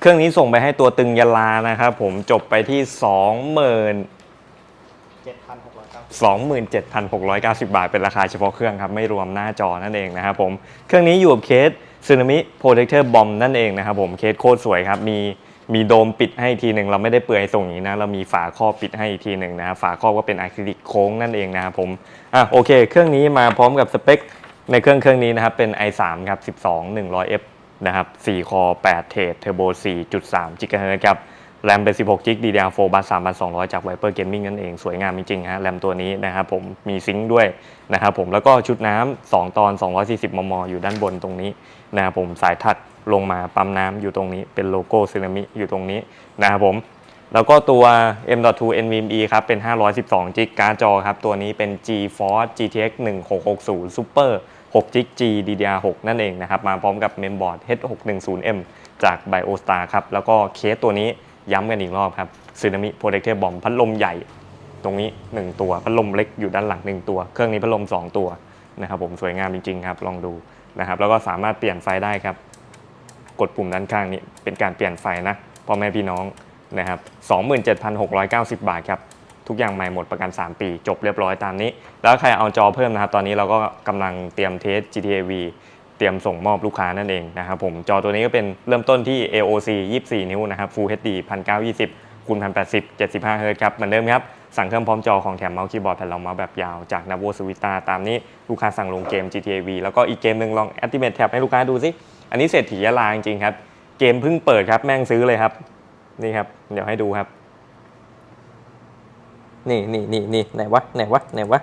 เครื่องนี้ส่งไปให้ตัวตึงยาลานะครับผมจบไปที่20,000เจ็ดพันหกร้อยเก้า27,690 บาท เป็นราคาเฉพาะเครื่องครับ ไม่รวมหน้าจอนั่นเองนะครับผม เครื่องนี้อยู่กับเคสซึนามิโปรเทคเตอร์บอมนั่นเองนะครับผม เคสโคตรสวยครับ มีมีโดมปิดให้อีกทีหนึ่งเราไม่ได้เปลือยส่งอย่างนี้นะ เรามีฝาครอบปิดให้อีกทีหนึ่งนะครับฝาครอบก็เป็นอะคริลิกโค้งนั่นเองนะครับผม อะโอเค เครื่องนี้มาพร้อมกับสเปคในเครื่องเครื่องนี้นะครับเป็น i3 ครับ 12 100F นะครับ 4 คอ 8 เทรดเทอร์โบ 4.3 GHz ครับ แรมเป็น 16 จิก DDR4 บัส3,200 จาก Viper Gaming นั่นเอง สวยงามจริงๆฮะ แรมตัวนี้นะครับผม มีซิงค์ด้วยนะครับผม แล้วก็ชุดน้ำ 2 ตอน 240 มม อยู่ด้านบนตรงนี้นะครับผม สายถัดลงมาปั๊มน้ำอยู่ตรงนี้ เป็นโลโก้ซึนามิอยู่ตรงนี้นะครับผม แล้วก็ตัว M.2 NVMe ครับ เป็น 512 จิก การ์ดจอครับ ตัวนี้เป็น GeForce GTX 1660 Super 6G DDR6 นั่นเองนะครับมาพร้อมกับเมมบอร์ด H610M จาก BioStar ครับแล้วก็เคสตัวนี้ย้ำกันอีกรอบครับ Tsunami Protector Bomb พัดลมใหญ่ตรงนี้ 1 ตัวพัดลมเล็กอยู่ด้านหลัง 1 ตัว เครื่องนี้พัดลม 2 ตัวนะครับผมสวยงามจริงๆครับลองดูนะครับแล้วก็สามารถเปลี่ยนไฟได้ครับ กดปุ่มด้านข้างนี้เป็นการเปลี่ยนไฟนะพ่อแม่พี่น้องนะครับ27,690 บาทครับ ทุกอย่างใหม่หมดประกัน 3 ปี จบเรียบร้อยตามนี้ แล้วใครเอาจอเพิ่มนะครับ ตอนนี้เราก็กำลังเตรียมเทส GTA V เตรียมส่งมอบลูกค้านั่นเองนะครับผมจอตัวนี้ก็เป็นเริ่มต้นที่ AOC 24 นิ้วนะครับ Full HD 1920คูณ1080 75 Hz ครับเหมือนเดิมครับสั่งเครื่องพร้อมจอของแถมเมาส์คีย์บอร์ดแผ่นรองเมาส์แบบยาวจาก Navo s w i t a ตามนี้ลูกค้าสั่งลงเกม GTA V แล้วก็อีกเกมหนึ่งลอง Activate Tab ให้ลูกค้าดูสิอันนี้เศรษฐียะลาจริงๆครับเกมเพิ่งเปิดครับแม่งซื้อเลยครับนี่ครับเดี๋ยวให้ดูครับ นี่นี่นี่นี่ไหนวะไหนวะไหนวะ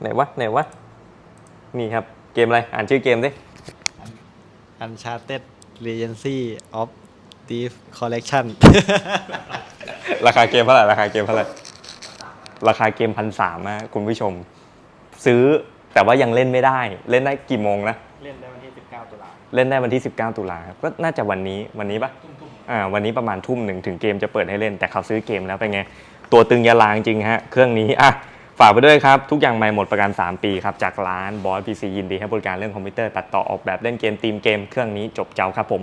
ไหนวะไหนวะนี่ครับเกมอะไร อ่านชื่อเกมดิอันชาร์เต็ดเรเจนซี่ออฟดีฟคอลเลกชันราคาเกมเท่าไหร่ราคาเกมเท่าไหร่ราคาเกมพันสามนะคุณผู้ชม ซื้อแต่ว่ายังเล่นไม่ได้ เล่นได้กี่โมงนะ เล่นได้วันที่ 19 ตุลาเล่นได้วันที่ 19 ตุลาครับก็น่าจะวันนี้วันนี้ปะอ่า วันนี้ประมาณทุ่มหนึ่งถึงเกมจะเปิดให้เล่น แต่เขาซื้อเกมแล้วเป็นไง ตัวตึงยาลางจริงฮะ เครื่องนี้อะฝากไปด้วยครับ ทุกอย่างใหม่หมดประกัน 3 ปีครับ จากร้านบอสพีซียินดีให้บริการเรื่องคอมพิวเตอร์ตัดต่อออกแบบเล่นเกมทีมเกม เครื่องนี้จบเจ้าครับผม